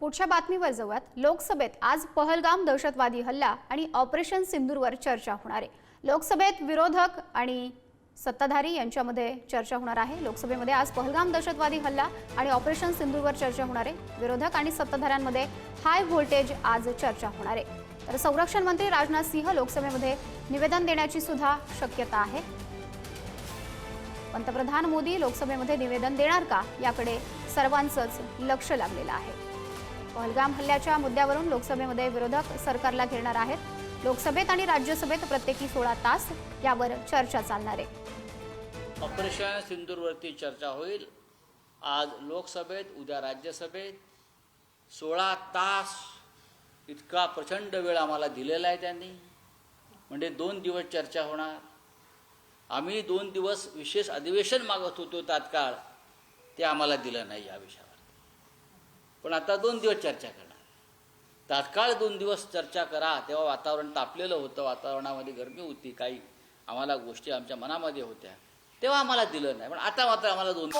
पुढच्या बातमीवर जाऊयात. लोकसभेत आज पहलगाम दहशतवादी हल्ला आणि ऑपरेशन सिंदूरवर चर्चा होणार आहे. लोकसभेत विरोधक आणि सत्ताधारी यांच्यामध्ये चर्चा होणार आहे. लोकसभेमध्ये आज पहलगाम दहशतवादी हल्ला आणि ऑपरेशन सिंदूरवर चर्चा होणार आहे. विरोधक आणि सत्ताधाऱ्यांमध्ये हाय व्होल्टेज आज चर्चा होणार आहे. तर संरक्षण मंत्री राजनाथ सिंह लोकसभेमध्ये निवेदन देण्याची सुद्धा शक्यता आहे. पंतप्रधान मोदी लोकसभेमध्ये निवेदन देणार का? याकडे सर्वांचंच लक्ष लागलेलं आहे. पहलगाम हल्ल्याच्या मुद्द्यावरून लोकसभेमध्ये विरोधक सरकारला घेणार आहेत. लोकसभेत आणि राज्यसभेत प्रत्येकी सोळा तास यावर चर्चा चालणार आहे. ऑपरेशन सिंधूरवरती चर्चा होईल. आज लोकसभेत उद्या राज्यसभेत सोळा तास इतका प्रचंड वेळ आम्हाला दिलेला आहे त्यांनी. म्हणजे दोन दिवस चर्चा होणार. आम्ही दोन दिवस विशेष अधिवेशन मागत होतो तात्काळ. ते आम्हाला दिलं नाही या विषयावर. पण आता दोन दिवस चर्चा करणार. तात्काळ दोन दिवस चर्चा करा तेव्हा वातावरण तापलेलं होतं वातावरणामध्ये गरमी होती काही आम्हाला गोष्टी आमच्या मनामध्ये होत्या तेव्हा आम्हाला दिलं नाही. पण आता मात्र आम्हाला दोन